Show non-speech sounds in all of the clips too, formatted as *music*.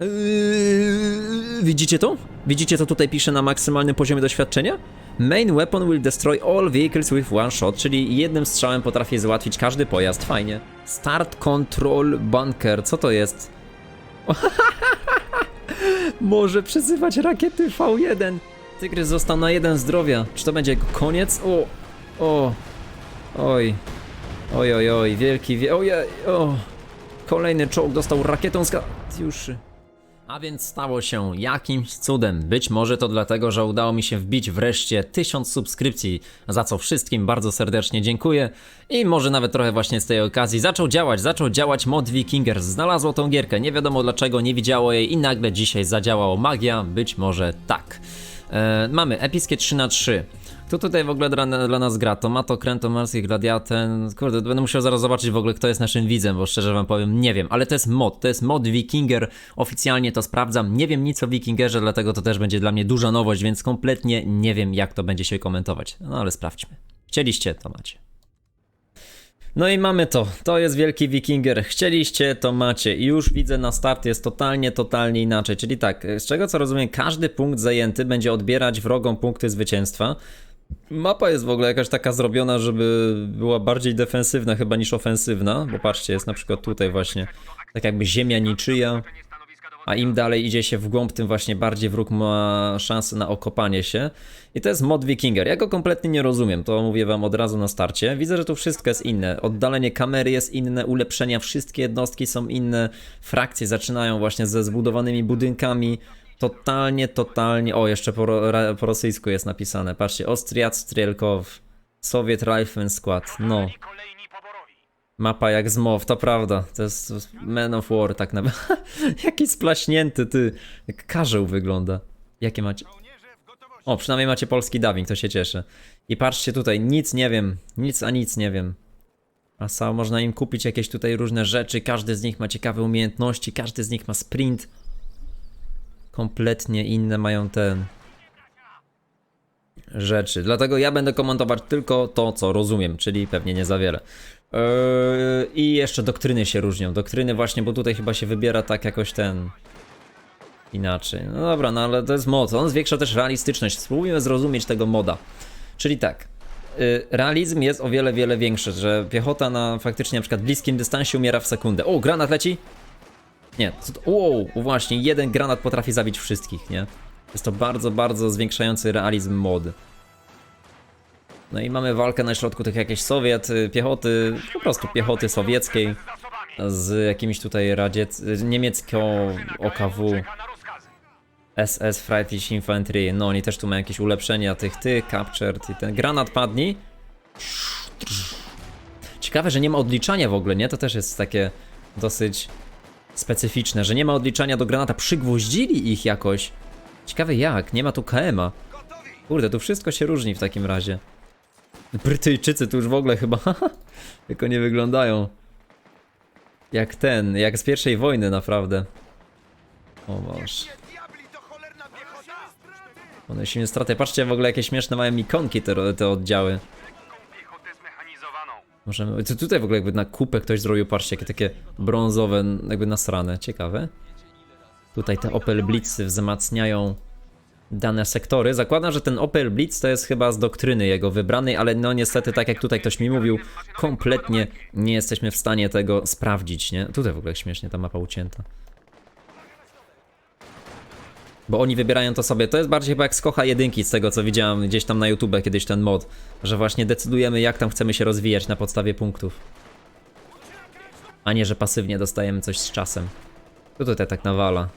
Yy, widzicie to? Widzicie co tutaj pisze na maksymalnym poziomie doświadczenia? Main weapon will destroy all vehicles with one shot, czyli jednym strzałem potrafi załatwić każdy pojazd. Fajnie. Start control bunker. Co to jest? *laughs* Może przezywać rakiety V1. Tygrys został na jeden zdrowia. Czy to będzie jego koniec? O, o, oj, oj, oj, oj, wielki, wie, o. Kolejny czołg dostał rakietą z Katiuszy. A więc stało się jakimś cudem. Być może to dlatego, że udało mi się wbić wreszcie 1000 subskrypcji, za co wszystkim bardzo serdecznie dziękuję. I może nawet trochę właśnie z tej okazji zaczął działać, zaczął działać mod Wikingers. Znalazło tą gierkę, nie wiadomo dlaczego, nie widziało jej i nagle dzisiaj zadziałało magia, być może tak. E, mamy epickie 3 na 3 Kto tutaj w ogóle dla, dla nas gra? Tomato, Kręto, Marski, Gladiaten. Kurde, będę musiał zaraz zobaczyć w ogóle, kto jest naszym widzem, bo szczerze wam powiem, nie wiem. Ale to jest mod, to jest mod Wikinger. Oficjalnie to sprawdzam. Nie wiem nic o Wikingerze, dlatego to też będzie dla mnie duża nowość, więc kompletnie nie wiem, jak to będzie się komentować. No ale sprawdźmy. Chcieliście, to macie. No i mamy to. To jest wielki wikinger. Chcieliście, to macie. I już widzę na start jest totalnie, totalnie inaczej. Czyli tak, z czego co rozumiem, każdy punkt zajęty będzie odbierać wrogom punkty zwycięstwa. Mapa jest w ogóle jakaś taka zrobiona, żeby była bardziej defensywna chyba niż ofensywna, bo patrzcie, jest na przykład tutaj właśnie tak jakby ziemia niczyja, a im dalej idzie się w głąb, tym właśnie bardziej wróg ma szansę na okopanie się. I to jest mod Wikinger. Ja go kompletnie nie rozumiem, to mówię wam od razu na starcie. Widzę, że tu wszystko jest inne. Oddalenie kamery jest inne, ulepszenia, wszystkie jednostki są inne. Frakcje zaczynają właśnie ze zbudowanymi budynkami. Totalnie, totalnie. O, jeszcze po, po rosyjsku jest napisane. Patrzcie, Ostriat Strielkow, Soviet Rifle Squad. No. Mapa jak z MOW, to prawda. To jest Man of War tak naprawdę. *laughs* Jaki splaśnięty ty. Jak karzeł wygląda. Jakie macie... O, przynajmniej macie polski dubbing, to się cieszę. I patrzcie tutaj, nic nie wiem. Nic a nic nie wiem. A sam można im kupić jakieś tutaj różne rzeczy. Każdy z nich ma ciekawe umiejętności, każdy z nich ma sprint. Kompletnie inne mają ten rzeczy. Dlatego ja będę komentować tylko to, co rozumiem, czyli pewnie nie za wiele. Yy, I jeszcze doktryny się różnią. Doktryny właśnie, bo tutaj chyba się wybiera tak jakoś ten inaczej. No dobra, no ale to jest mod. On zwiększa też realistyczność. Spróbujmy zrozumieć tego moda. Czyli tak. y, Realizm jest o wiele, wiele większy, że piechota na faktycznie na przykład bliskim dystansie umiera w sekundę. O, granat leci? Nie, to? Wow, właśnie, jeden granat potrafi zabić wszystkich, nie? Jest to bardzo, bardzo zwiększający realizm mod. No i mamy walkę na środku tych jakiejś Sowiet, y, piechoty, po prostu piechoty sowieckiej z jakimiś tutaj radziec... niemiecką OKW. SS Frightish Infantry, no oni też tu mają jakieś ulepszenia tych ty, captured i ten granat padni. Ciekawe, że nie ma odliczania w ogóle, nie? To też jest takie dosyć specyficzne, że nie ma odliczania do granata. Przygwoździli ich jakoś. Ciekawe jak, nie ma tu KM-a. Kurde, tu wszystko się różni w takim razie. Brytyjczycy tu już w ogóle chyba *laughs* tylko nie wyglądają. Jak ten, jak z pierwszej wojny naprawdę. O piechota. One się nie straty. Patrzcie w ogóle jakie śmieszne mają ikonki te, te oddziały. Możemy. Tu, tutaj w ogóle jakby na kupę ktoś zrobił, patrzcie, jakie takie brązowe, jakby nasrane. Ciekawe. Tutaj te Opel Blitzy wzmacniają dane sektory. Zakładam, że ten Opel Blitz to jest chyba z doktryny jego wybranej, ale no niestety, tak jak tutaj ktoś mi mówił, kompletnie nie jesteśmy w stanie tego sprawdzić, nie? Tutaj w ogóle śmiesznie ta mapa ucięta. Bo oni wybierają to sobie. To jest bardziej chyba jak z Kocha jedynki, z tego co widziałem gdzieś tam na YouTube kiedyś ten mod. Że właśnie decydujemy jak tam chcemy się rozwijać na podstawie punktów. A nie, że pasywnie dostajemy coś z czasem. To tutaj tak nawala.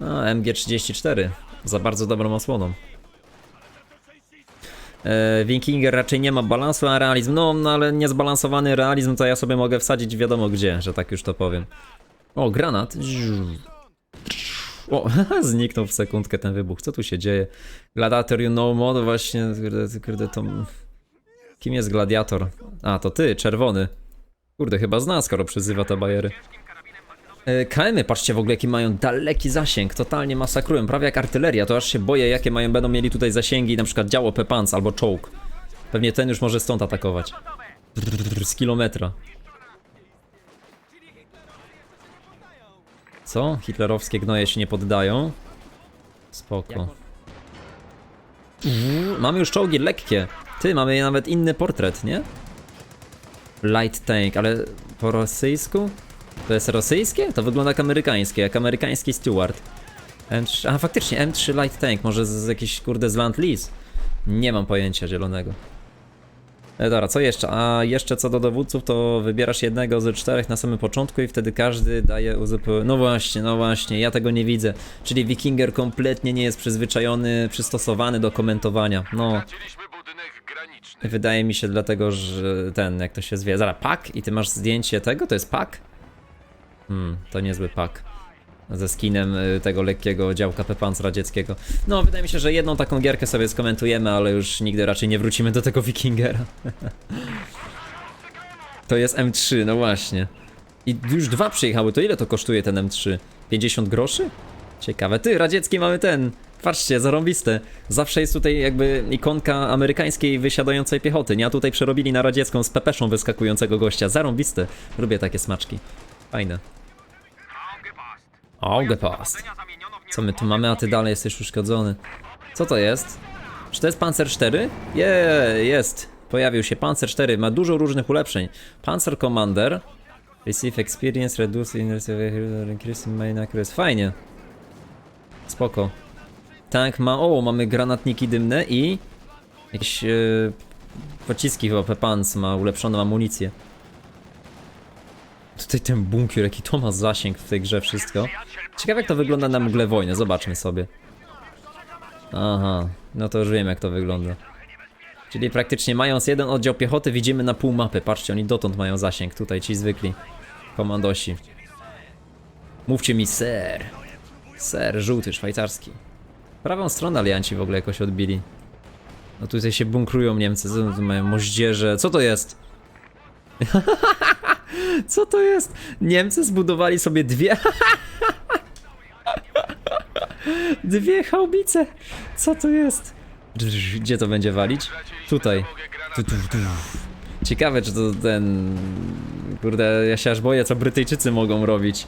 A, MG34. Za bardzo dobrą osłoną. E, Wikinger raczej nie ma balansu, a realizm. No, no ale niezbalansowany realizm to ja sobie mogę wsadzić wiadomo gdzie, że tak już to powiem. O, granat. O, *laughs* zniknął w sekundkę ten wybuch. Co tu się dzieje? Gladiator you know mod, właśnie, kurde, kurde, to... Kim jest gladiator? A, to ty, czerwony. Kurde, chyba zna, skoro przyzywa te bajery. E, KM-y, patrzcie w ogóle jaki mają daleki zasięg, totalnie masakrują, prawie jak artyleria, to aż się boję jakie mają, będą mieli tutaj zasięgi, na przykład działo Pepans albo czołg. Pewnie ten już może stąd atakować. Z kilometra. Co? Hitlerowskie gnoje się nie poddają? Spoko. Uuu, mamy już czołgi lekkie. Ty, mamy nawet inny portret, nie? Light tank, ale po rosyjsku? To jest rosyjskie? To wygląda jak amerykańskie, jak amerykański Steward. M3, a faktycznie M3 Light Tank, może z, z jakiś kurde z Land Lease? Nie mam pojęcia zielonego. E, dobra, co jeszcze? A jeszcze co do dowódców, to wybierasz jednego z czterech na samym początku i wtedy każdy daje uzupełnienie. No właśnie, no właśnie, ja tego nie widzę. Czyli Wikinger kompletnie nie jest przyzwyczajony, przystosowany do komentowania. No, wydaje mi się dlatego, że ten, jak to się zwie, zaraz, pak? I ty masz zdjęcie tego? To jest pak? Hmm, to niezły pak. Ze skinem y, tego lekkiego działka Pepans radzieckiego. No, wydaje mi się, że jedną taką gierkę sobie skomentujemy, ale już nigdy raczej nie wrócimy do tego Wikingera. *laughs* to jest M3, no właśnie. I już dwa przyjechały, to ile to kosztuje ten M3? 50 groszy? Ciekawe. Ty, radziecki mamy ten. Patrzcie, zarąbiste. Zawsze jest tutaj jakby ikonka amerykańskiej wysiadającej piechoty, nie? A tutaj przerobili na radziecką z pepeszą wyskakującego gościa. Zarąbiste. Lubię takie smaczki. Fajne. Augepast. Co my tu mamy, a ty dalej jesteś uszkodzony. Co to jest? Czy to jest Panzer 4? Je, jest. Pojawił się Panzer 4, ma dużo różnych ulepszeń. Panzer Commander. Receive experience, reduce increase in main accuracy. Fajnie. Spoko. Tank ma, o, mamy granatniki dymne i jakieś e, pociski chyba Pepans ma ulepszoną amunicję. Tutaj ten bunkier, jaki to ma zasięg w tej grze wszystko. Ciekawe jak to wygląda na mgle wojny, zobaczmy sobie. Aha, no to już wiem jak to wygląda. Czyli praktycznie mając jeden oddział piechoty widzimy na pół mapy. Patrzcie, oni dotąd mają zasięg, tutaj ci zwykli komandosi. Mówcie mi ser. Ser, żółty, szwajcarski. Prawą stronę alianci w ogóle jakoś odbili. No tutaj się bunkrują Niemcy, mają moździerze, co to jest? *laughs* Co to jest? Niemcy zbudowali sobie dwie. dwie haubice. Co to jest? Gdzie to będzie walić? Tutaj. Tu, tu, tu. Ciekawe, czy to ten. Kurde, ja się aż boję, co Brytyjczycy mogą robić.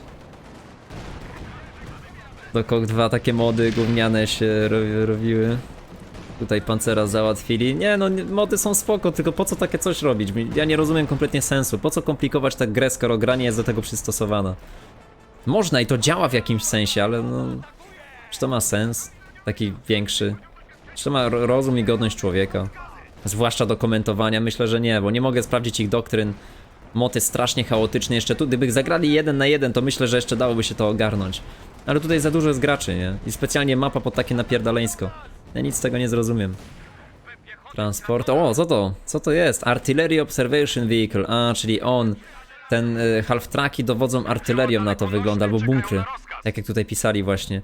To KOK 2 takie mody gówniane się ro robiły. Tutaj pancera załatwili. Nie no, nie- mody są spoko, tylko po co takie coś robić? Ja nie rozumiem kompletnie sensu. Po co komplikować tak grę, skoro gra nie jest do tego przystosowana? Można i to działa w jakimś sensie, ale no... Czy to ma sens? Taki większy? Czy to ma ro- rozum i godność człowieka? Zwłaszcza do komentowania, myślę, że nie, bo nie mogę sprawdzić ich doktryn. Moty strasznie chaotyczne, jeszcze tu, gdyby zagrali jeden na jeden, to myślę, że jeszcze dałoby się to ogarnąć. Ale tutaj za dużo jest graczy, nie? I specjalnie mapa pod takie napierdaleńsko. Ja nic z tego nie zrozumiem. Transport. O, co to? Co to jest? Artillery Observation Vehicle. A, czyli on. Ten y, half-tracki dowodzą artylerią na to wygląda, albo bunkry. Tak jak tutaj pisali właśnie.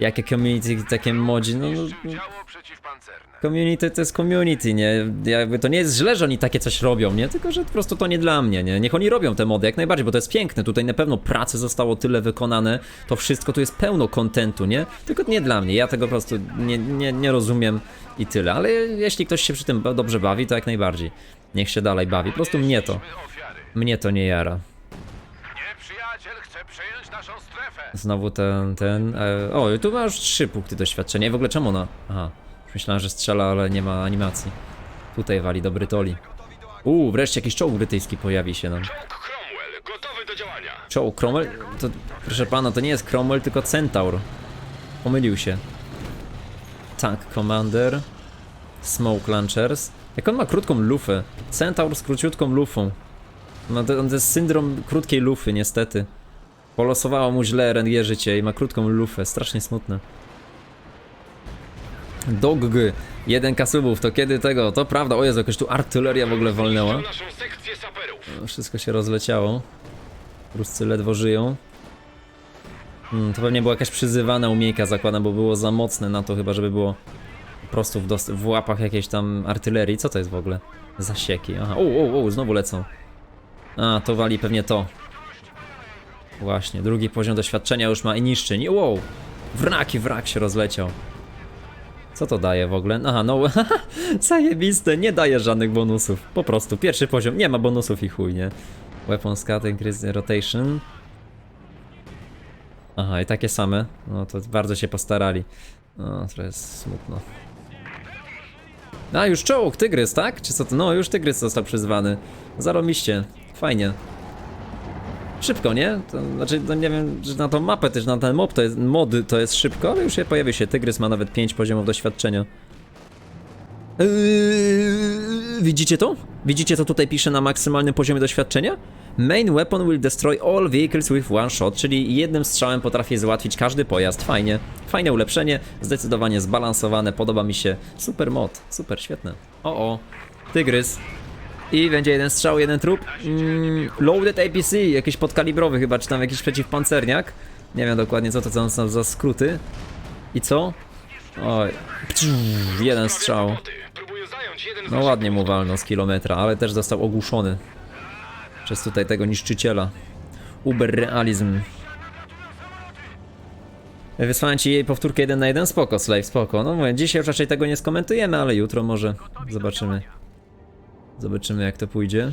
Jakie community, takie modzi, no, no, no. Community to jest community, nie? Jakby to nie jest źle, że oni takie coś robią, nie? Tylko, że po prostu to nie dla mnie, nie? Niech oni robią te mody jak najbardziej, bo to jest piękne. Tutaj na pewno pracy zostało tyle wykonane, to wszystko tu jest pełno kontentu, nie? Tylko nie dla mnie, ja tego po prostu nie, nie, nie rozumiem i tyle. Ale jeśli ktoś się przy tym dobrze bawi, to jak najbardziej. Niech się dalej bawi. Po prostu mnie to, mnie to nie jara. Nieprzyjaciel chce przejąć naszą strefę. Znowu ten, ten. E, o, tu ma już trzy punkty doświadczenia. I w ogóle czemu ona? Aha, już myślałem, że strzela, ale nie ma animacji. Tutaj wali do Brytoli. Uuu, wreszcie jakiś czołg brytyjski pojawi się nam. Czołg Cromwell, gotowy do działania. Czołg Cromwell? To, proszę pana, to nie jest Cromwell, tylko Centaur. Pomylił się. Tank Commander. Smoke Launchers. Jak on ma krótką lufę. Centaur z króciutką lufą. Ma to, on to jest syndrom krótkiej lufy, niestety. Polosowało mu źle RNG życie i ma krótką lufę. Strasznie smutne. Dogg. Jeden kasubów, to kiedy tego? To prawda, o Jezu, jakaś tu artyleria w ogóle walnęła. No, Wszystko się rozleciało. Ruscy ledwo żyją. Hmm, to pewnie była jakaś przyzywana umiejka, zakładam, bo było za mocne na to chyba, żeby było po prostu w, w łapach jakiejś tam artylerii. Co to jest w ogóle? Zasieki. Aha, o, o, o, znowu lecą. A, to wali pewnie to. Właśnie, drugi poziom doświadczenia już ma i niszczy. Wow, wraki, wrak się rozleciał. Co to daje w ogóle? Aha, no, *laughs* zajebiste, nie daje żadnych bonusów. Po prostu, pierwszy poziom, nie ma bonusów i chuj, nie? Weapon Scat, Increase Rotation. Aha, i takie same. No to bardzo się postarali. No, to jest smutno. A, już czołg, tygrys, tak? Czy co to? No, już tygrys został przyzwany. Zarobiście. Fajnie. Szybko, nie? To, znaczy, no nie wiem, że na tą mapę też, na ten mob to jest, mody to jest szybko, ale już się pojawi się. Tygrys ma nawet 5 poziomów doświadczenia. Yy, widzicie to? Widzicie co tutaj pisze na maksymalnym poziomie doświadczenia? Main weapon will destroy all vehicles with one shot, czyli jednym strzałem potrafi załatwić każdy pojazd. Fajnie. Fajne ulepszenie, zdecydowanie zbalansowane, podoba mi się. Super mod, super, świetne. O, o, tygrys. I będzie jeden strzał, jeden trup. Mm, loaded APC, jakiś podkalibrowy chyba, czy tam jakiś przeciwpancerniak. Nie wiem dokładnie co to są za skróty. I co? Oj, Pciu, jeden strzał. Jeden No ładnie mu walnął z kilometra, ale też został ogłuszony przez tutaj tego niszczyciela. Uber realizm. Wysłałem ci jej powtórkę 1 na 1, spoko, Slave, spoko. No mówię, dzisiaj już raczej tego nie skomentujemy, ale jutro może zobaczymy. Zobaczymy jak to pójdzie.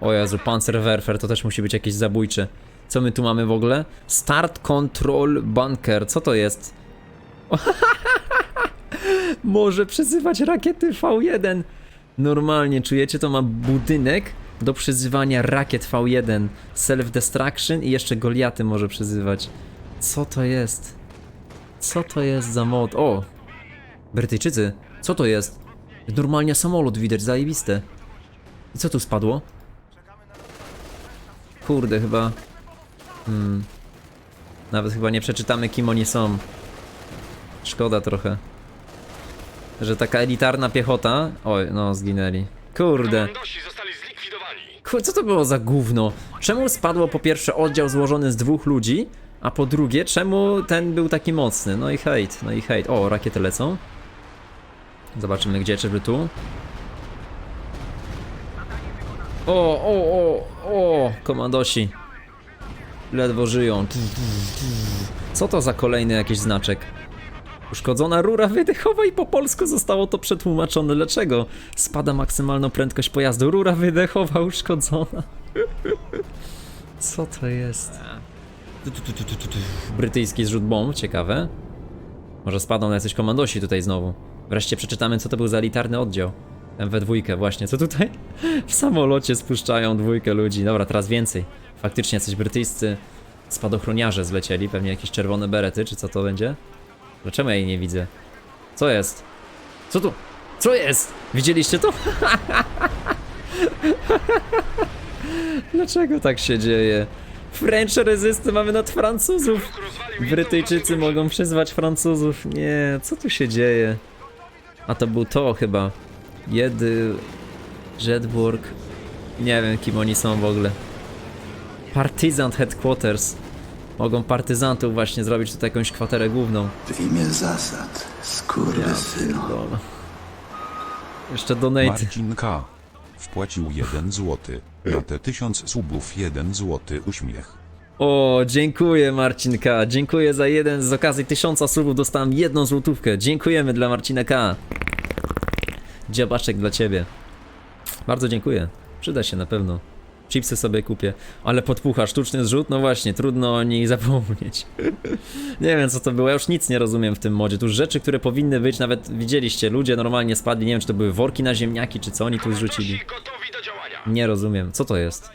O Jezu, Panzerwerfer to też musi być jakieś zabójcze. Co my tu mamy w ogóle? Start Control Bunker, co to jest? *laughs* może przezywać rakiety V1. Normalnie, czujecie, to ma budynek do przyzywania rakiet V1. Self-destruction i jeszcze Goliaty może przyzywać. Co to jest? Co to jest za mod? O! Brytyjczycy, co to jest? Normalnie samolot widać, zajebiste. I co tu spadło? Kurde, chyba... Hmm. Nawet chyba nie przeczytamy, kim oni są. Szkoda trochę. Że taka elitarna piechota. Oj, no zginęli. Kurde. Kur- Co to było za gówno? Czemu spadło po pierwsze oddział złożony z dwóch ludzi, a po drugie, czemu ten był taki mocny? No i hejt, no i hejt. O, rakiety lecą. Zobaczymy gdzie, czy tu. O, o, o, o, komandosi. Ledwo żyją. Co to za kolejny jakiś znaczek? Uszkodzona rura wydechowa i po polsku zostało to przetłumaczone. Dlaczego? Spada maksymalną prędkość pojazdu. Rura wydechowa uszkodzona. Co to jest? Brytyjski zrzut bomb, ciekawe. Może spadną na jacyś komandosi tutaj znowu. Wreszcie przeczytamy, co to był za elitarny oddział. MW2 właśnie, co tutaj? *laughs* W samolocie spuszczają dwójkę ludzi. Dobra, teraz więcej. Faktycznie jacyś brytyjscy spadochroniarze zlecieli, pewnie jakieś czerwone berety, czy co to będzie? Dlaczego ja jej nie widzę? Co jest? Co tu? Co jest? Widzieliście to? *laughs* Dlaczego tak się dzieje? French rezysty mamy nad Francuzów. Brytyjczycy mogą przyzwać Francuzów. Nie, co tu się dzieje? A to był to chyba. Jedy... Jedburg. Nie wiem kim oni są w ogóle. Partizan Headquarters. Mogą partyzantów właśnie zrobić tutaj jakąś kwaterę główną. W imię zasad, skurwysynu. Dobra. Jeszcze donate. Marcin K. Wpłacił 1 złoty. Na te 1000 subów 1 złoty uśmiech. O, dziękuję Marcin K. Dziękuję za jeden z okazji tysiąca subów dostałem jedną złotówkę. Dziękujemy dla Marcina K. Dziabaczek dla ciebie. Bardzo dziękuję. Przyda się na pewno. Chipsy sobie kupię. Ale podpucha, sztuczny zrzut? No właśnie, trudno o niej *laughs* zapomnieć. nie wiem co to było, ja już nic nie rozumiem w tym modzie. Tu rzeczy, które powinny być, nawet widzieliście, ludzie normalnie spadli, nie wiem czy to były worki na ziemniaki, czy co oni tu zrzucili. Nie rozumiem, co to jest?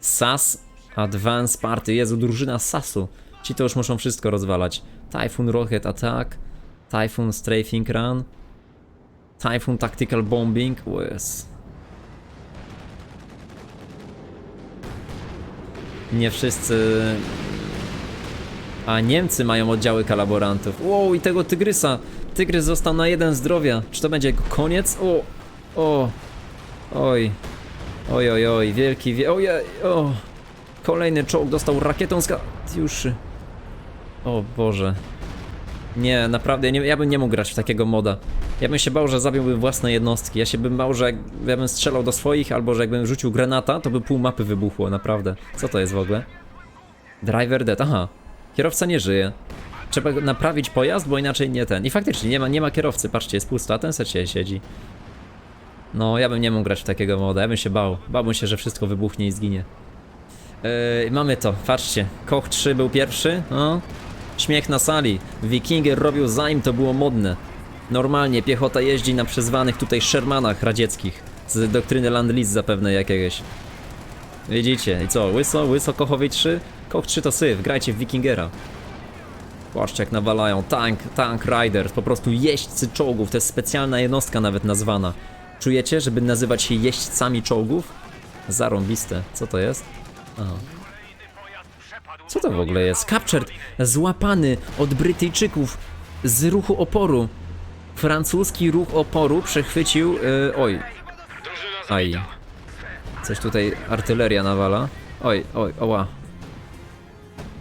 SAS Advance Party, Jezu, drużyna SASu. Ci to już muszą wszystko rozwalać. Typhoon Rocket Attack, Typhoon Strafing Run, Typhoon Tactical Bombing, jest. Nie wszyscy... A Niemcy mają oddziały kolaborantów. Wow, i tego tygrysa. Tygrys został na jeden zdrowia. Czy to będzie jego koniec? O, o, oj. Oj, oj, oj, wielki, wie... Ojej, o! Kolejny czołg dostał rakietą z Katiuszy. O Boże. Nie, naprawdę, nie, ja bym nie mógł grać w takiego moda. Ja bym się bał, że zabiłbym własne jednostki. Ja się bym bał, że jak ja bym strzelał do swoich, albo że jakbym rzucił granata, to by pół mapy wybuchło, naprawdę. Co to jest w ogóle? Driver dead, aha. Kierowca nie żyje. Trzeba naprawić pojazd, bo inaczej nie ten. I faktycznie, nie ma, nie ma kierowcy, patrzcie, jest pusto, a ten się siedzi. No, ja bym nie mógł grać w takiego moda, ja bym się bał. Bałbym się, że wszystko wybuchnie i zginie. Yy, mamy to, patrzcie. Koch 3 był pierwszy. No. Śmiech na sali. Wikinger robił zanim to było modne. Normalnie piechota jeździ na przyzwanych tutaj Shermanach radzieckich. Z doktryny Land-Lease zapewne jakiegoś. Widzicie, i co? Łyso, łyso Kochowi 3? Koch 3 to syf, grajcie w Wikingera. Patrzcie jak nawalają. Tank, tank riders, po prostu jeźdźcy czołgów. To jest specjalna jednostka nawet nazwana. Czujecie, żeby nazywać się jeźdźcami czołgów? Zarąbiste. Co to jest? Aha. Co to w ogóle jest? Captured, złapany od Brytyjczyków z ruchu oporu. Francuski ruch oporu przechwycił. Yy, oj. Aj. Coś tutaj artyleria nawala. Oj, oj, oła.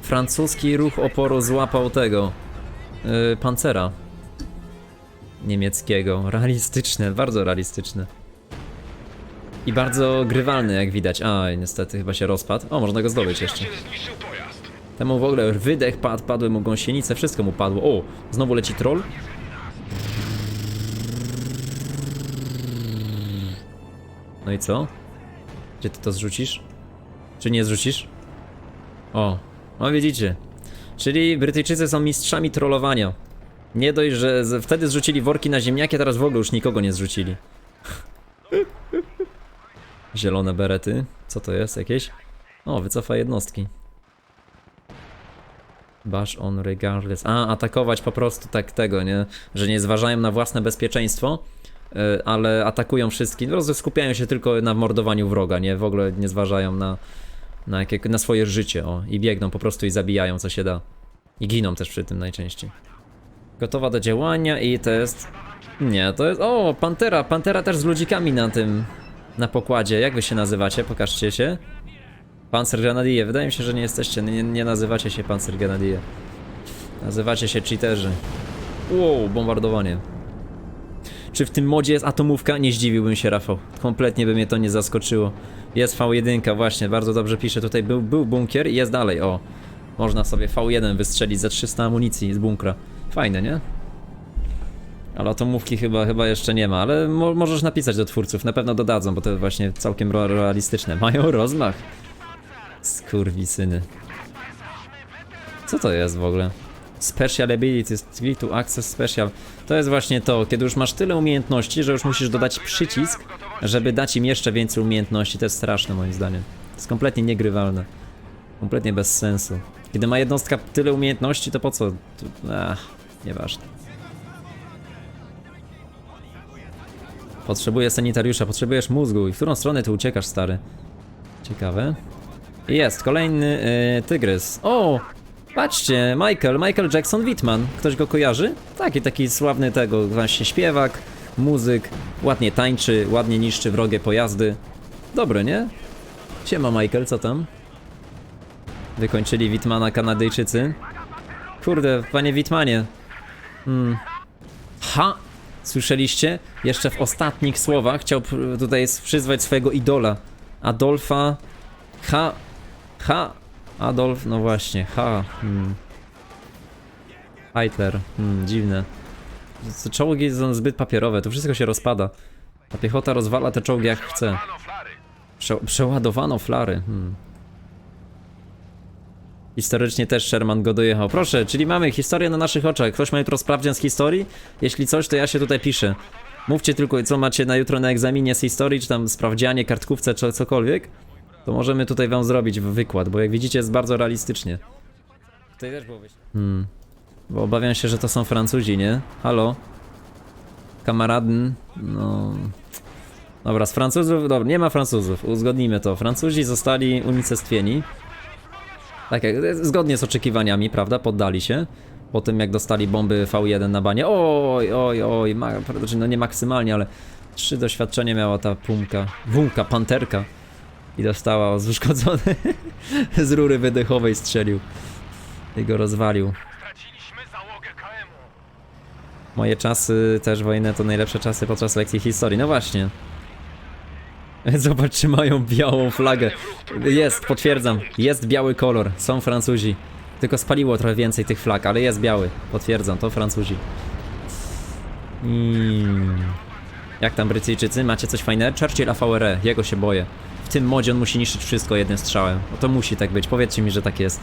Francuski ruch oporu złapał tego. Yy, pancera. Niemieckiego. Realistyczne, bardzo realistyczne. I bardzo grywalny, jak widać. Aj, niestety chyba się rozpadł. O, można go zdobyć jeszcze. Temu w ogóle wydech padł, padły mu gąsienice, wszystko mu padło. O, znowu leci troll. No i co? Gdzie ty to zrzucisz? Czy nie zrzucisz? O, no widzicie. Czyli Brytyjczycy są mistrzami trollowania. Nie dość, że wtedy zrzucili worki na ziemniaki, a teraz w ogóle już nikogo nie zrzucili. *laughs* Zielone berety. Co to jest? Jakieś? O, wycofa jednostki. Bash on regardless. A, atakować po prostu tak tego, nie? Że nie zważają na własne bezpieczeństwo, ale atakują wszystkich. Po skupiają się tylko na mordowaniu wroga, nie? W ogóle nie zważają na, na, jakie, na swoje życie, o. I biegną po prostu i zabijają, co się da. I giną też przy tym najczęściej. Gotowa do działania i to jest... Nie, to jest... O, Pantera! Pantera też z ludzikami na tym... Na pokładzie. Jak wy się nazywacie? Pokażcie się. Panzer Grenadier. Wydaje mi się, że nie jesteście, nie, nie nazywacie się Panzer Grenadier. Nazywacie się cheaterzy. Wow, bombardowanie. Czy w tym modzie jest atomówka? Nie zdziwiłbym się, Rafał. Kompletnie by mnie to nie zaskoczyło. Jest V1, właśnie, bardzo dobrze pisze. Tutaj był, był bunkier i jest dalej, o. Można sobie V1 wystrzelić za 300 amunicji z bunkra. Fajne, nie? Ale atomówki chyba, chyba jeszcze nie ma, ale mo możesz napisać do twórców, na pewno dodadzą, bo to właśnie całkiem realistyczne. *laughs* Mają rozmach. Skurwisyny. Co to jest w ogóle? Special abilities, click to access special. To jest właśnie to, kiedy już masz tyle umiejętności, że już musisz dodać przycisk, żeby dać im jeszcze więcej umiejętności. To jest straszne moim zdaniem. To jest kompletnie niegrywalne. Kompletnie bez sensu. Kiedy ma jednostka tyle umiejętności, to po co? Tu- Ach, nieważne. Potrzebuję sanitariusza, potrzebujesz mózgu. I w którą stronę ty uciekasz, stary? Ciekawe. Jest, kolejny y, tygrys. O! Patrzcie, Michael, Michael Jackson Whitman. Ktoś go kojarzy? Taki, taki sławny tego, właśnie śpiewak, muzyk, ładnie tańczy, ładnie niszczy wrogie pojazdy. Dobry, nie? Siema Michael, co tam? Wykończyli Whitmana Kanadyjczycy. Kurde, panie Whitmanie. Hmm. Ha! Słyszeliście? Jeszcze w ostatnich słowach chciał tutaj przyzwać swojego idola. Adolfa H. H. Adolf, no właśnie, H. Hmm. Hitler, hmm, dziwne. Czołgi są zbyt papierowe, to wszystko się rozpada. Ta piechota rozwala te czołgi jak chce. Prze przeładowano flary. Hmm. Historycznie też Sherman go dojechał. Proszę, czyli mamy historię na naszych oczach. Ktoś ma jutro sprawdzian z historii? Jeśli coś, to ja się tutaj piszę. Mówcie tylko, co macie na jutro na egzaminie z historii, czy tam sprawdzianie, kartkówce, czy cokolwiek. To możemy tutaj wam zrobić wykład, bo jak widzicie jest bardzo realistycznie. Tutaj też było Hmm. Bo obawiam się, że to są Francuzi, nie? Halo? Kamaradn? No... Dobra, z Francuzów, dobra, nie ma Francuzów, uzgodnijmy to. Francuzi zostali unicestwieni. Tak, jak, zgodnie z oczekiwaniami, prawda, poddali się. Po tym jak dostali bomby V1 na banie. Oj, oj, oj, ma, znaczy, no nie maksymalnie, ale trzy doświadczenie miała ta pumka, wumka, panterka. I dostała zuszkodzone *laughs* z rury wydechowej strzelił. I go rozwalił. Straciliśmy załogę KM-u. Moje czasy też wojny to najlepsze czasy podczas lekcji historii. No właśnie. *laughs* Zobacz, czy mają białą flagę. Jest, potwierdzam. Jest biały kolor. Są Francuzi. Tylko spaliło trochę więcej tych flag, ale jest biały. Potwierdzam, to Francuzi. Mm. Jak tam Brytyjczycy? Macie coś fajnego? Churchill AVRE. Jego się boję. Tym modzie on musi niszczyć wszystko jednym strzałem. No to musi tak być, powiedzcie mi, że tak jest.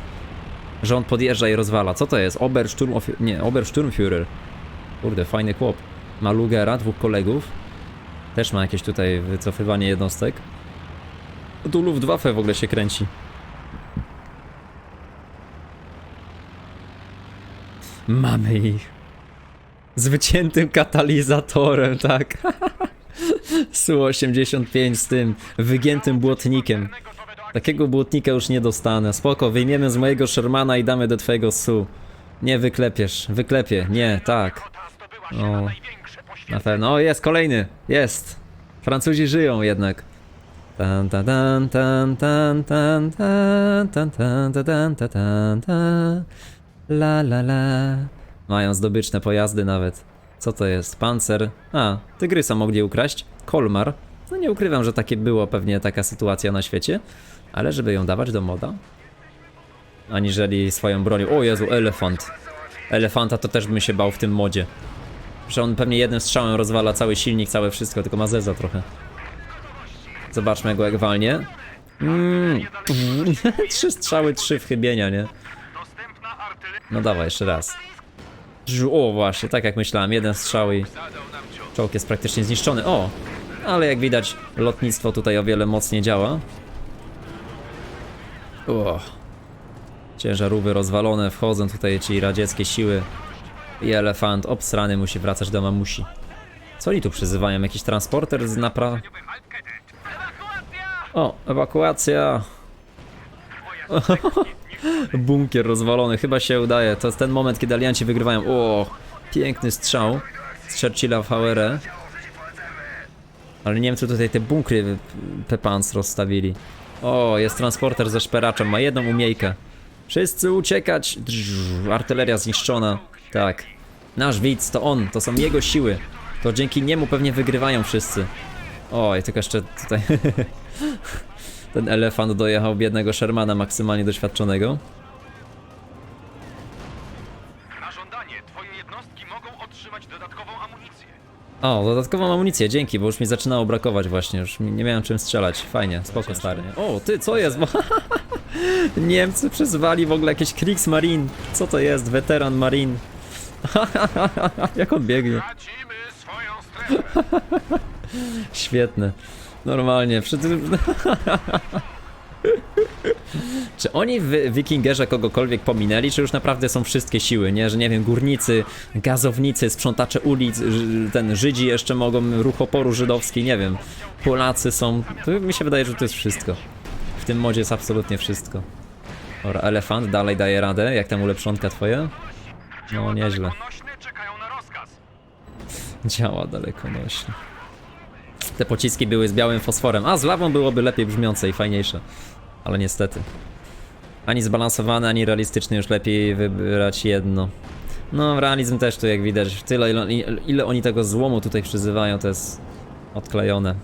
Że on podjeżdża i rozwala. Co to jest? Obersturm... Nie, Obersturmführer. Kurde, fajny chłop. Ma Lugera, dwóch kolegów. Też ma jakieś tutaj wycofywanie jednostek. Tu Luftwaffe w ogóle się kręci. Mamy ich. Z wyciętym katalizatorem, tak. *laughs* Su-85 z tym wygiętym błotnikiem. Takiego błotnika już nie dostanę. Spoko, wyjmiemy z mojego Shermana i damy do twojego Su. Nie wyklepiesz, wyklepie, nie, tak. O, na pewno. O, jest kolejny, jest. Francuzi żyją jednak. La la la. Mają zdobyczne pojazdy nawet. Co to jest? Pancer. A, tygrysa mogli ukraść. Kolmar. No nie ukrywam, że takie było pewnie taka sytuacja na świecie. Ale żeby ją dawać do moda? Aniżeli swoją bronią. O Jezu, elefant. Elefanta to też bym się bał w tym modzie. Że on pewnie jednym strzałem rozwala cały silnik, całe wszystko, tylko ma zeza trochę. Zobaczmy go jak walnie. Mm. *laughs* trzy strzały, trzy wchybienia, nie? No dawaj, jeszcze raz. O, właśnie, tak jak myślałem, jeden strzał i czołg jest praktycznie zniszczony. O! Ale jak widać, lotnictwo tutaj o wiele mocniej działa. O. Ciężarówki rozwalone, wchodzą tutaj ci radzieckie siły. I elefant obsrany musi wracać do mamusi. Co oni tu przyzywają? Jakiś transporter z napra... Ewakuacja! O, ewakuacja! *laughs* *laughs* Bunkier rozwalony, chyba się udaje. To jest ten moment, kiedy alianci wygrywają. O, piękny strzał z Churchilla w HR. Ale Niemcy tutaj te bunkry Pepans rozstawili. O, jest transporter ze szperaczem, ma jedną umiejkę. Wszyscy uciekać! Artyleria zniszczona. Tak. Nasz widz to on, to są jego siły. To dzięki niemu pewnie wygrywają wszyscy. Oj, tylko jeszcze tutaj. *laughs* Ten elefant dojechał biednego Shermana maksymalnie doświadczonego. Na żądanie twoje jednostki mogą otrzymać dodatkową amunicję. O, dodatkową amunicję, dzięki, bo już mi zaczynało brakować właśnie, już mi- nie miałem czym strzelać. Fajnie, spoko stary. O, ty, co jest? Bo *laughs* Niemcy przyzwali w ogóle jakieś Kriegsmarine. Co to jest? Weteran Marine. *laughs* Jak on biegnie. Tracimy swoją strefę. Świetne. Normalnie. Przy tym... *laughs* Czy oni w Wikingerze kogokolwiek pominęli, czy już naprawdę są wszystkie siły, nie? Że nie wiem, górnicy, gazownicy, sprzątacze ulic, ten Żydzi jeszcze mogą, ruch oporu żydowski, nie wiem. Polacy są... To mi się wydaje, że to jest wszystko. W tym modzie jest absolutnie wszystko. Ora, elefant dalej daje radę, jak tam ulepszonka twoja? No, nieźle. Działa dalekonośnie. Te pociski były z białym fosforem, a z lawą byłoby lepiej brzmiące i fajniejsze. Ale niestety. Ani zbalansowane, ani realistyczne już lepiej wybrać jedno. No, realizm też tu jak widać. Tyle, ile, ile oni tego złomu tutaj przyzywają, to jest odklejone.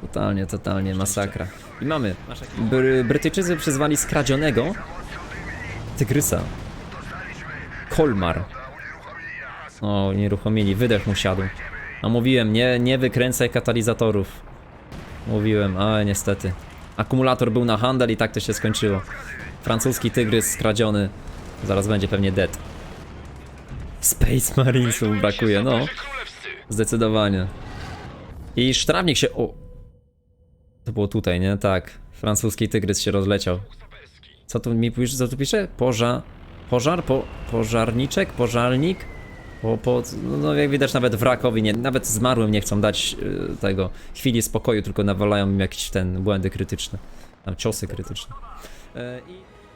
Totalnie, totalnie masakra. I mamy. Bry Brytyjczycy przyzwali skradzionego tygrysa. Kolmar. O, nieruchomili, wydech mu siadł. A mówiłem, nie, nie wykręcaj katalizatorów. Mówiłem, ale niestety. Akumulator był na handel i tak to się skończyło. Francuski tygrys skradziony. Zaraz będzie pewnie dead. Space Marinesów brakuje, no. Zdecydowanie. I sztrawnik się... O! To było tutaj, nie? Tak. Francuski tygrys się rozleciał. Co tu mi pisze? Co tu pisze? Pożar... Pożar? Po... Pożarniczek? Pożarnik? Po, po, no jak widać nawet wrakowi, nie, nawet zmarłym nie chcą dać y, tego chwili spokoju, tylko nawalają im jakieś ten błędy krytyczne. Tam ciosy krytyczne. E,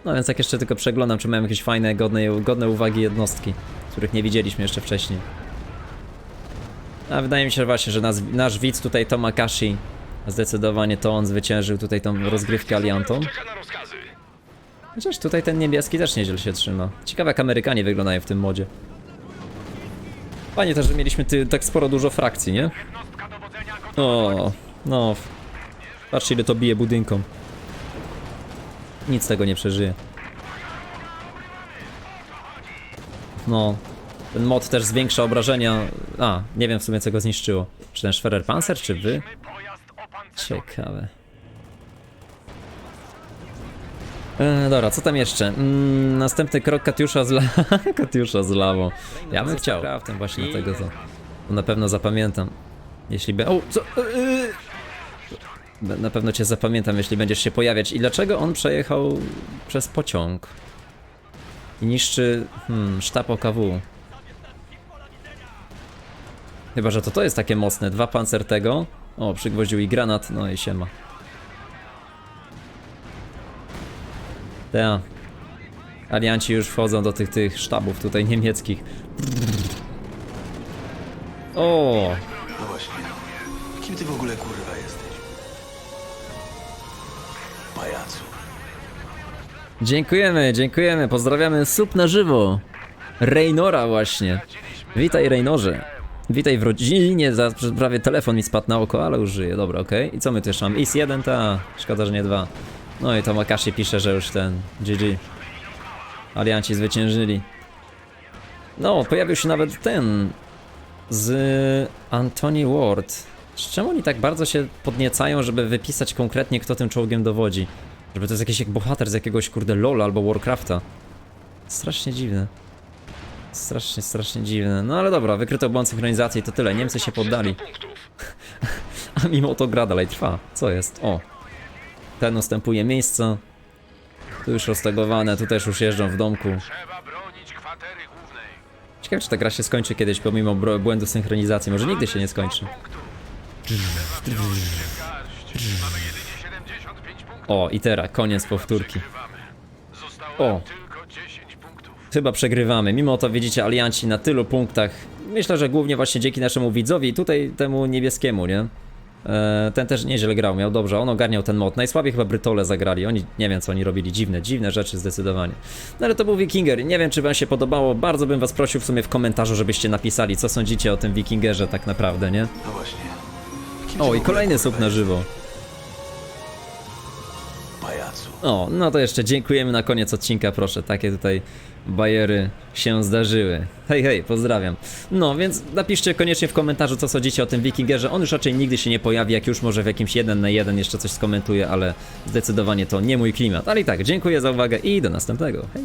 no więc tak jeszcze tylko przeglądam, czy mają jakieś fajne, godne, godne uwagi jednostki, których nie widzieliśmy jeszcze wcześniej. A wydaje mi się właśnie, że nas, nasz widz tutaj Tomakashi zdecydowanie to on zwyciężył tutaj tą rozgrywkę rozkazy. Chociaż tutaj ten niebieski też nieźle się trzyma. Ciekawe jak Amerykanie wyglądają w tym modzie. Fajnie też, że mieliśmy ty, tak sporo dużo frakcji, nie? O, no. Patrzcie ile to bije budynkom. Nic tego nie przeżyje. No. Ten mod też zwiększa obrażenia. A, nie wiem w sumie co go zniszczyło. Czy ten Schwerer Panzer, czy wy? Ciekawe. E, dobra, co tam jeszcze? Mm, następny krok Katiusza z la... *laughs* Katiusza z lawą. Ja bym chciał. Craftem właśnie tego, to, to na pewno zapamiętam. Jeśli be... O, co? E, e. Na pewno cię zapamiętam, jeśli będziesz się pojawiać. I dlaczego on przejechał przez pociąg? I niszczy hmm, sztab OKW. Chyba, że to to jest takie mocne. Dwa pancer tego. O, przygwoździł i granat, no i siema. Ta. Alianci już wchodzą do tych, tych sztabów tutaj niemieckich. O, No właśnie. Kim ty w ogóle kurwa jesteś? Pajacu. dziękujemy, dziękujemy, pozdrawiamy sub na żywo. Reynora właśnie. Witaj Reynorze. Witaj w rodzinie, za prawie telefon mi spadł na oko, ale już żyje, dobra, okej. I co my tu jeszcze mamy? IS 1, ta, szkoda, że nie dwa. No i to Makashi pisze, że już ten, GG. Alianci zwyciężyli. No, pojawił się nawet ten z Anthony Ward. Z Czemu oni tak bardzo się podniecają, żeby wypisać konkretnie, kto tym czołgiem dowodzi? Żeby to jest jakiś jak bohater z jakiegoś kurde LOL albo Warcrafta. Strasznie dziwne. Strasznie, strasznie dziwne. No ale dobra, wykryto błąd synchronizacji, to tyle. Niemcy się poddali. *laughs* A mimo to gra dalej trwa. Co jest? O. Ten ustępuje miejsca. Tu już roztegowane, tu też już jeżdżą w domku. Trzeba bronić kwatery głównej. Ciekawe, czy ta gra się skończy kiedyś pomimo błędu synchronizacji. Może nigdy się nie skończy. Mamy jedynie 75 punktów. O, i teraz, koniec powtórki. O. nam tylko 10 punktów. Chyba przegrywamy. Mimo to widzicie alianci na tylu punktach. Myślę, że głównie właśnie dzięki naszemu widzowi i tutaj temu niebieskiemu, nie? E, ten też nieźle grał, miał dobrze, on ogarniał ten mod. Najsłabiej chyba Brytole zagrali, oni nie wiem co oni robili, dziwne, dziwne rzeczy zdecydowanie. No ale to był Wikinger, nie wiem czy wam się podobało, bardzo bym was prosił w sumie w komentarzu, żebyście napisali, co sądzicie o tym Wikingerze tak naprawdę, nie? No właśnie. Kim O, i kolejny sub na żywo. Pajacu. O, no to jeszcze dziękujemy na koniec odcinka, proszę. Takie tutaj bajery się zdarzyły. Hej, hej, pozdrawiam. No, więc napiszcie koniecznie w komentarzu, co sądzicie o tym Wikingerze. On już raczej nigdy się nie pojawi, jak już może w jakimś jeden na jeden jeszcze coś skomentuje, ale zdecydowanie to nie mój klimat. Ale i tak, dziękuję za uwagę i do następnego. Hej!